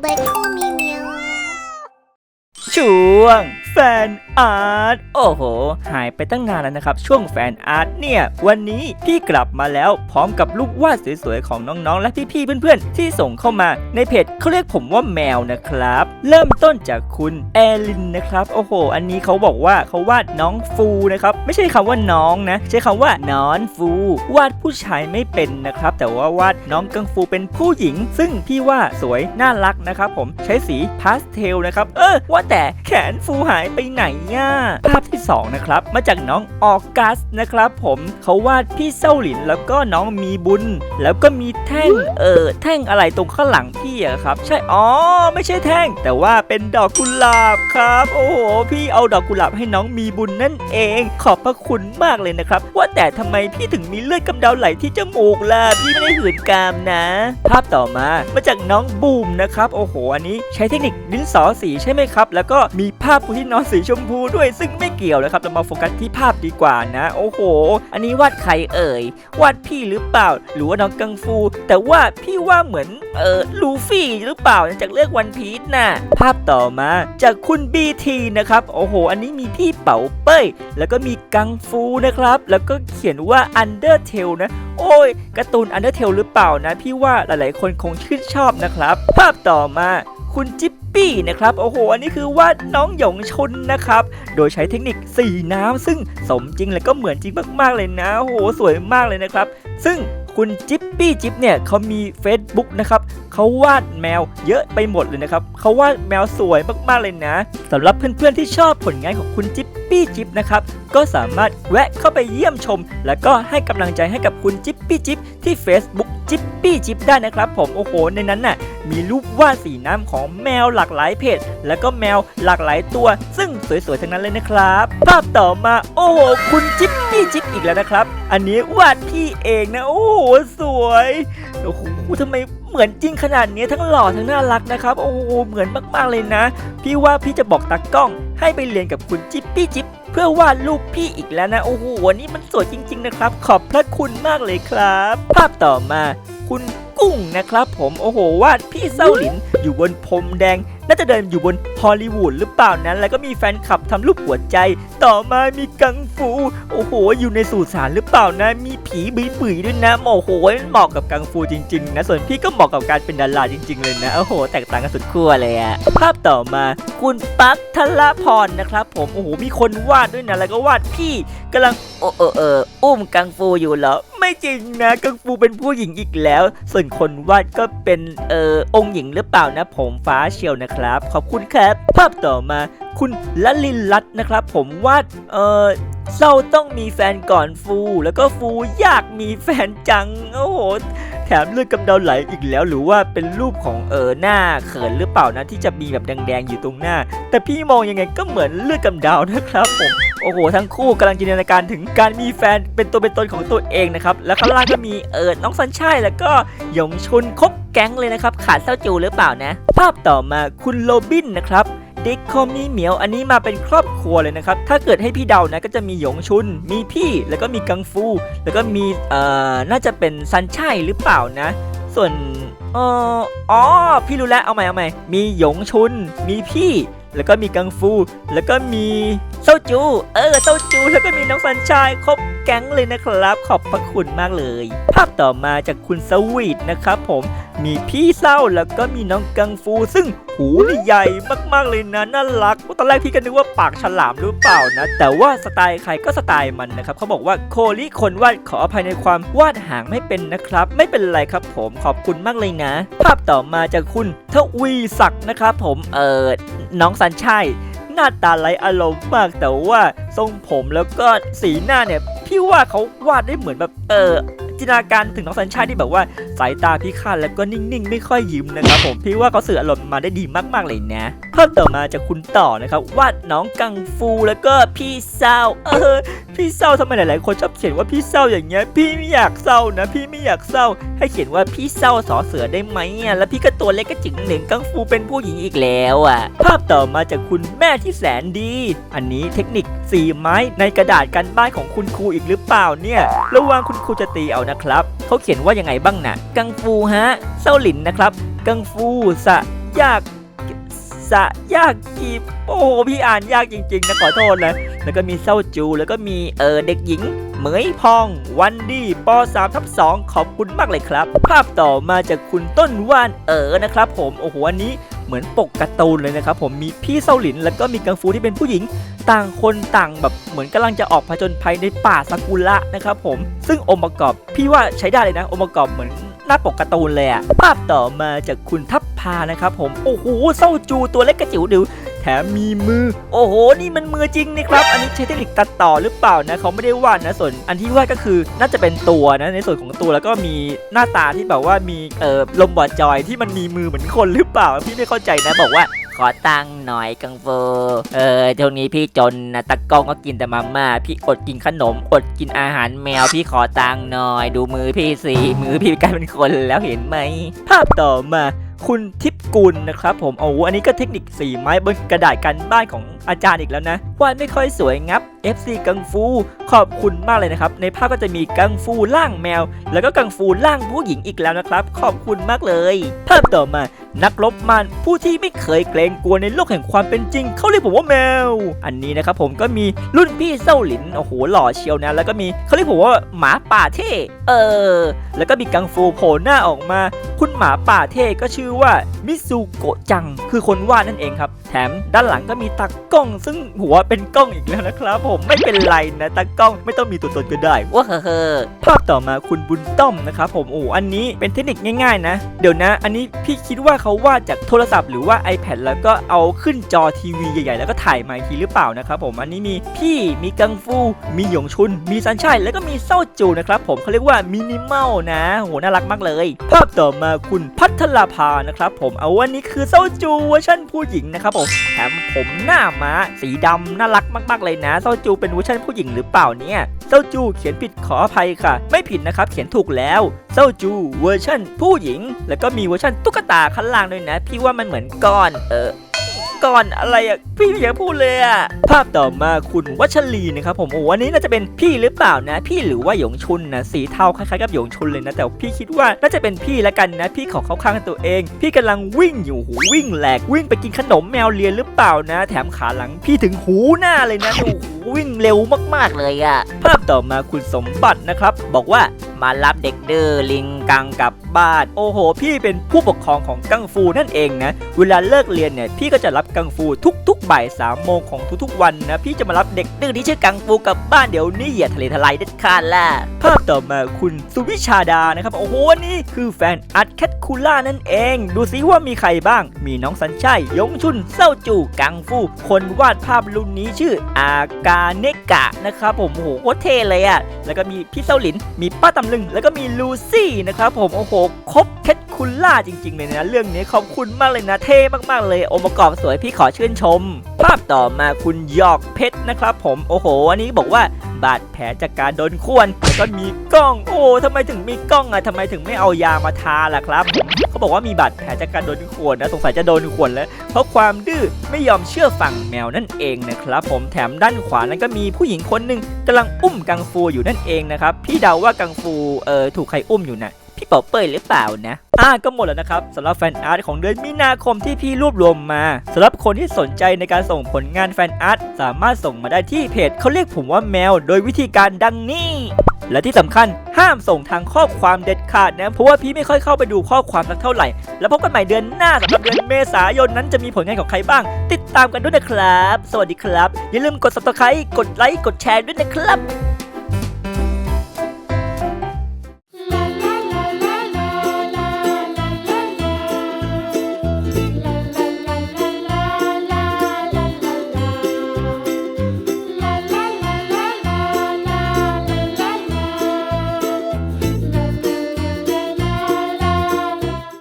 เบคโคมีเมียว ช่วง แฟนอาร์ต โอ้โห หายไปตั้งนานแล้วนะครับ ช่วงแฟนอาร์ตเนี่ย วันนี้พี่กลับมาแล้วพร้อมกับรูปวาดสวยๆ ของน้องๆ และพี่ๆ เพื่อนๆ ที่ส่งเข้ามาในเพจเขาเรียกผมว่าแมวนะครับ เริ่มต้นจากคุณแอลินนะครับ โอ้โห อันนี้เขาบอกว่าเขาวาดน้องฟูนะครับ ไม่ใช่คำว่าน้องนะ ใช้คำว่านอนฟู วาดผู้ชายไม่เป็นนะครับ แต่ว่าวาดน้องกังฟูเป็นผู้หญิง ซึ่งพี่ว่าสวยน่ารักนะครับผม ใช้สีพาสเทลนะครับ เออ ว่าแต่แขนฟูหายไปไหนย่าภาพที่ 2 นะครับ มาจากน้องออกัสนะครับ ผมเขาวาดพี่เส้าหลินแล้วก็น้องมีบุญ แล้วก็มีแท่งเออแท่งอะไรตรงข้างหลังพี่อะครับ ใช่อ๋อไม่ใช่แท่ง แต่ว่าเป็นดอกกุหลาบครับ โอ้โหพี่เอาดอกกุหลาบให้น้องมีบุญนั่นเอง ขอบพระคุณมากเลยนะครับ ว่าแต่ทำไมพี่ถึงมีเลือดกำเดาไหลที่จมูกล่ะพี่ไม่ได้หืนกามนะ ภาพต่อมามาจากน้องบูมนะครับ โอ้โหอันนี้ใช้เทคนิคดินสอสีใช่ไหมครับ แล้วก็มีภาพผู้ที่นอนสีชมพูด้วยซึ่งไม่เกี่ยวนะครับเรามาโฟกัสที่ภาพดีกว่านะ โอ้โห อันนี้วาดใครเอ่ย วาดพี่หรือเปล่า หรือว่าน้องกังฟู แต่ว่าพี่ว่าเหมือนเออลูฟี่หรือเปล่าจากเรื่องวันพีชน่ะภาพต่อมาจากคุณบีทีนะครับโอ้โห อันนี้มีพี่เป๋าเป้ย แล้วก็มีกังฟูนะครับ แล้วก็เขียนว่า Undertale นะ โอ้ยการ์ตูนอันเดอร์เทลหรือเปล่านะ พี่ว่าหลายๆ คนคงชื่นชอบนะครับ ภาพต่อมาคุณจิ๊ปปี้นะครับ โอ้โห อันนี้คือวาดน้องหยงชนนะครับ โดยใช้เทคนิคสีน้ำซึ่งสมจริงและก็เหมือนจริงมากๆเลยนะ โอ้โห สวยมากเลยนะครับ ซึ่ง คุณจิ๊ปปี้จิ๊บเนี่ยเขามี Facebook นะครับเขาวาดแมวเยอะไปหมดเลยนะครับเขาวาดแมวสวยมากๆเลยนะสำหรับเพื่อนๆที่ชอบผลงานของคุณจิ๊ปปี้จิ๊บนะครับก็สามารถแวะเข้าไปเยี่ยมชม แล้วก็ให้กำลังใจให้กับคุณจิ๊ปปี้จิ๊บที่ Facebook จิปปี้จิ๊บได้นะครับ ผมโอ้โหในนั้นน่ะมีรูปวาดสีน้ำของแมวหลากหลายเพศ แล้วก็แมวหลากหลายตัว ซึ่งสวยๆทั้งนั้นเลยนะครับ ภาพต่อมาโอ้โหคุณจิปปี้จิ๊บอีกแล้วนะครับ อันนี้วาดพี่เองนะ โอ้โหสวยโอ้โหทำไมเหมือนจริงขนาดนี้ทั้งหล่อทั้งน่ารักนะครับ โอ้โหเหมือนมากๆเลยนะ พี่ว่าพี่จะบอกตากล้องให้ไปเรียนกับคุณจิปปี้จิ๊บ เพื่อวาดรูปพี่อีกแล้วนะ โอ้โหวันนี้มันสวยจริง ๆ นะครับ ขอบพระคุณมากเลยครับ ภาพต่อมา คุณกุ้งนะครับ ผมโอ้โหวาดพี่เซาหลินอยู่บนพรมแดง น่าจะเดินอยู่บนฮอลลีวูดหรือ เปล่านั้น แล้วก็มีแฟนคลับทำรูปหัวใจ ต่อมามีกังฟู โอ้โห อยู่ในสุสานหรือเปล่านะ มีผีบุยๆด้วยนะ โอ้โหเหมาะกับกังฟูจริงๆนะ ส่วนพี่ก็เหมาะกับการเป็นดาราจริง ๆ เลยนะ โอ้โห แตกต่างกันสุดขั้วเลยอะภาพต่อมาคุณปั๊กทละพรนะครับผม โอ้โห มีคนวาดด้วยนะ แล้วก็วาดพี่กำลัง โอเออเอออุ้มกังฟูอยู่เหรอไม่จริงนะกังฟูเป็นผู้หญิงอีกแล้ว ส่วนคนวาดก็เป็นเออองค์หญิงหรือเปล่านะ ผมฟ้าเชียวนะครับ ขอบคุณครับ ภาพต่อมา คุณละลินลัตนะครับ ผมวาดเออเศร้าต้องมีแฟนก่อนฟู แล้วก็ฟูอยากมีแฟนจัง โอ้โห แถมเลือดกำเดาไหลอีกแล้ว หรือว่าเป็นรูปของเออหน้าเขินหรือเปล่านะที่จะมีแบบแดงๆอยู่ตรงหน้า แต่พี่มองยังไงก็เหมือนเลือดกำเดานะครับผมโอ้โห ทั้งคู่กำลังจินตนาการถึงการมีแฟนเป็นตัวเป็นตนของตัวเองนะครับ แล้วข้างล่างก็มีเออน้องสันชัยแล้วก็หยงชุนคบแก๊งเลยนะครับ ขาดเศร้าจูหรือเปล่านะ ภาพต่อมาคุณโรบินนะครับ เด็กคอมีเหมียวอันนี้มาเป็นครอบครัวเลยนะครับ ถ้าเกิดให้พี่เดานะก็จะมีหยงชุน มีพี่แล้วก็มีกังฟู แล้วก็มีเอ่อน่าจะเป็นซันชัยหรือเปล่านะ ส่วนเอออ๋อพี่รู้แล้วเอาใหม่เอาใหม่มีหยงชุน มีพี่ แล้วก็มีกังฟู แล้วก็มี เซาจู เออเซาจู แล้วก็มีน้องสันชายครบแก๊งเลยนะครับ ขอบพระคุณมากเลย ภาพต่อมาจากคุณสวีทนะครับผมมีพี่เศร้าแล้วก็มีน้องกังฟูซึ่งหูนี่ใหญ่มากๆเลยนะน่ารักตอนแรกพี่ก็นึกว่าปากฉลามหรือเปล่านะ แต่ว่าสไตล์ใครก็สไตล์มันนะครับเขาบอกว่าโคลิคนวาดขออภัยในความวาดหางไม่เป็นนะครับ ไม่เป็นไรครับผมขอบคุณมากเลยนะ ภาพต่อมาจากคุณทวีศักดิ์นะครับผมเออน้องสันชัย หน้าตาไร้อารมณ์มากแต่ว่าทรงผมแล้วก็สีหน้าเนี่ยพี่ว่าเขาวาดได้เหมือนแบบเออจินตนาการถึงน้องสัญชาติที่แบบว่าสายตาพี่ข้าแล้วก็นิ่งๆ ไม่ค่อยยิ้มนะครับผมพี่ว่าเขาสื่ออารมณ์มาได้ดีมากๆเลยนะเพิ่มต่อมาจากคุณต่อนะครับวาดน้องกังฟูแล้วก็พี่เศร้าเออ พี่เศร้าทำไมหลาย ๆ คนชอบเขียนว่าพี่เศร้าอย่างเงี้ย พี่ไม่อยากเศร้านะ พี่ไม่อยากเศร้า ให้เขียนว่าพี่เศร้าสอเสือได้ไหมอะแล้วพี่ก็ตัวเล็กก็จิ๋งเหน่งกังฟูเป็นผู้หญิงอีกแล้วอะ ภาพต่อมาจากคุณแม่ที่แสนดี อันนี้เทคนิคสีไม้ในกระดาษกันบ้านของคุณครูอีกหรือเปล่าเนี่ย ระวังคุณครูจะตีเอานะครับเขาเขียนว่ายังไงบ้างนะกังฟูฮะเศร้าหลินนะครับ กังฟูสะยากสะยากกีบโอ้พี่อ่านยากจริง ๆ นะขอโทษนะ แล้วก็มีเศร้าจู แล้วก็มีเออเด็กหญิง เหมยพอง วันดีป3ทับ2ขอบคุณมากเลยครับ ภาพต่อมาจากคุณต้นว่านเออนะครับ ผมโอ้โหอันนี้เหมือนปกการ์ตูนเลยนะครับผมมีพี่เซาหลิน แล้วก็มีกังฟูที่เป็นผู้หญิง ต่างคนต่างแบบเหมือนกำลังจะออกผจญภัยในป่าซากุระนะครับผมซึ่งองค์ประกอบพี่ว่าใช้ได้เลยนะ องค์ประกอบเหมือนหน้าปกการ์ตูนเลยอะภาพต่อมาจากคุณทัพพานะครับผม โอ้โหเศร้าจูตัวเล็กกระจิ๋วดิว ถมมีมือ โอ้โห นี่มันมือจริงนะครับ อันนี้ใช้เทคนิคตัดต่อหรือเปล่านะเขาไม่ได้วาดนะส่วน อันที่วาดก็คือน่าจะเป็นตัวนะในส่วนของตัวแล้วก็มีหน้าตาที่แบบว่ามีเอ่อลมบอดจอยที่มันมีมือเหมือนคนหรือเปล่าพี่ไม่เข้าใจนะบอกว่าขอตังค์หน่อยกังฟูเออช่วงนี้พี่จนนะตะกล้องก็กินแต่มาม่า พี่อดกินขนม อดกินอาหารแมว พี่ขอตังค์หน่อย ดูมือพี่สิ มือพี่กลายเป็นคนแล้วเห็นไหม ภาพต่อมา คุณทิพกุลนะครับผมโอ้โหอันนี้ก็เทคนิคสีไม้บนกระดาษกันบ้านของอาจารย์อีกแล้วนะวาดไม่ค่อยสวยงับ FC กังฟู ขอบคุณมากเลยนะครับ ในภาพก็จะมีกังฟูร่างแมว แล้วก็กังฟูร่างผู้หญิงอีกแล้วนะครับ ขอบคุณมากเลยภาพต่อมานักรบมารผู้ที่ไม่เคยเกรงกลัวในโลกแห่งความเป็นจริง เขาเรียกผมว่าแมว อันนี้นะครับผมก็มีรุ่นพี่เส้าหลินโอ้โหหล่อเชียวนะ แล้วก็มีเขาเรียกผมว่าหมาป่าเท่เออ แล้วก็มีกังฟูโผล่หน้าออกมา คุณหมาป่าเท่ก็ชื่อว่ามิซูโกะจังคือคนวาดนั่นเองครับ แถมด้านหลังก็มีตากล้อง ซึ่งหัวเป็นกล้องอีกแล้วนะครับ ผมไม่เป็นไรนะตากล้องไม่ต้องมีตัวตนก็ได้ว้าเฮ้อภาพต่อมาคุณบุญต้อมนะครับผมโอ้อันนี้เป็นเทคนิคง่ายๆ นะ เดี๋ยวนะ อันนี้พี่คิดว่าเขาวาดจากโทรศัพท์หรือว่า iPad แล้วก็เอาขึ้นจอทีวีใหญ่ๆ แล้วก็ถ่ายมาอีกทีหรือเปล่านะครับผมอันนี้มีพี่มีกังฟูมีหยงชุน มีซันชัยแล้วก็มีเศร้าจูนะครับผมเขาเรียกว่ามินิมอลนะโหน่ารักมากเลย ภาพต่อมาคุณพัทลาภานะครับผมเอาวันนี้คือเซาจูเวอร์ชันผู้หญิงนะครับผมแถมผมหน้าม้าสีดำน่ารักมาก ๆ เลยนะเซาจูเป็นเวอร์ชันผู้หญิงหรือเปล่าเนี่ยเซาจูเขียนผิดขออภัยค่ะ ไม่ผิดนะครับเขียนถูกแล้วเซาจูเวอร์ชันผู้หญิง แล้วก็มีเวอร์ชันตุ๊กตาข้างล่างด้วยนะ พี่ว่ามันเหมือนก้อนเออ ก่อนอะไรอะพี่ไม่อยากพูดเลยอะภาพต่อมาคุณวัชรีนะครับผมโอ้อันนี้น่าจะเป็นพี่หรือเปล่านะ พี่หรือว่าหยงชุนนะสีเทาคล้ายๆกับหยงชุนเลยนะแต่พี่คิดว่าน่าจะเป็นพี่ละกันนะ พี่ขอเข้าข้างตัวเอง พี่กำลังวิ่งอยู่หูวิ่งแหลกวิ่งไปกินขนมแมวเลียนหรือเปล่านะ แถมขาหลังพี่ถึงหูหน้าเลยนะโอ้โห วิ่งเร็วมากๆเลยอะภาพต่อมาคุณสมบัตินะครับ บอกว่ามารับเด็กเดื้อลิงกังกลับบ้าน โอ้โห พี่เป็นผู้ปกครองของกังฟูนั่นเองนะ เวลาเลิกเรียนเนี่ยพี่ก็จะรับกังฟูทุกๆบ่ายสามโมงของทุกๆวันนะพี่จะมารับเด็กดื้อที่ชื่อกังฟูกลับบ้านเดี๋ยวนี้อย่าทะเลทลายเด็ดขาดล่ะภาพต่อมาคุณสุวิชาดานะครับ โอ้โหนี่คือแฟนอาร์ตแคทคูล่านั่นเอง ดูซิว่ามีใครบ้าง มีน้องสัญชัยยงชุนเศร้าจูกังฟู คนวาดภาพรุ่นนี้ชื่ออากาเนกะนะครับผมโอ้โหโคตรเท่เลยอะแล้วก็มีพี่เส้าหลิน มีป้าตำลึง แล้วก็มีลูซี่นะครับผมโอ้โหครบแคท คูล่าจริง ๆ เลยนะ เรื่องนี้ขอบคุณมากเลยนะเท่มากๆเลยองค์ประกอบสวยพี่ขอชื่นชม ภาพต่อมาคุณหยอกเพชรนะครับผมโอ้โห อันนี้บอกว่าบาดแผลจากการโดนข่วนแล้วก็มีกล้อง โอ้ทำไมถึงมีกล้องอะทำไมถึงไม่เอายามาทาล่ะครับ เขาบอกว่ามีบาดแผลจากการโดนข่วนนะสงสัยจะโดนข่วนแล้ว เพราะความดื้อไม่ยอมเชื่อฟังแมวนั่นเองนะครับ ผมแถมด้านขวานั้นก็มีผู้หญิงคนหนึ่งกำลังอุ้มกังฟูอยู่นั่นเองนะครับพี่เดาว่ากังฟูเออถูกใครอุ้มอยู่นะ พี่เป๋าเป้ยหรือเปล่านะอ่าก็หมดแล้วนะครับสำหรับแฟนอาร์ตของเดือนมีนาคมที่พี่รวบรวมมาสำหรับคนที่สนใจในการส่งผลงานแฟนอาร์ตสามารถส่งมาได้ที่เพจเขาเรียกผมว่าแมว โดยวิธีการดังนี้ และที่สำคัญห้ามส่งทางข้อความเด็ดขาดนะเพราะว่าพี่ไม่ค่อยเข้าไปดูข้อความสักเท่าไหร่ แล้วพบกันใหม่เดือนหน้าสำหรับเดือนเมษายนนั้นจะมีผลงานของใครบ้าง ติดตามกันด้วยนะครับ สวัสดีครับ อย่าลืมกด subscribe กดไลค์กดแชร์ด้วยนะครับ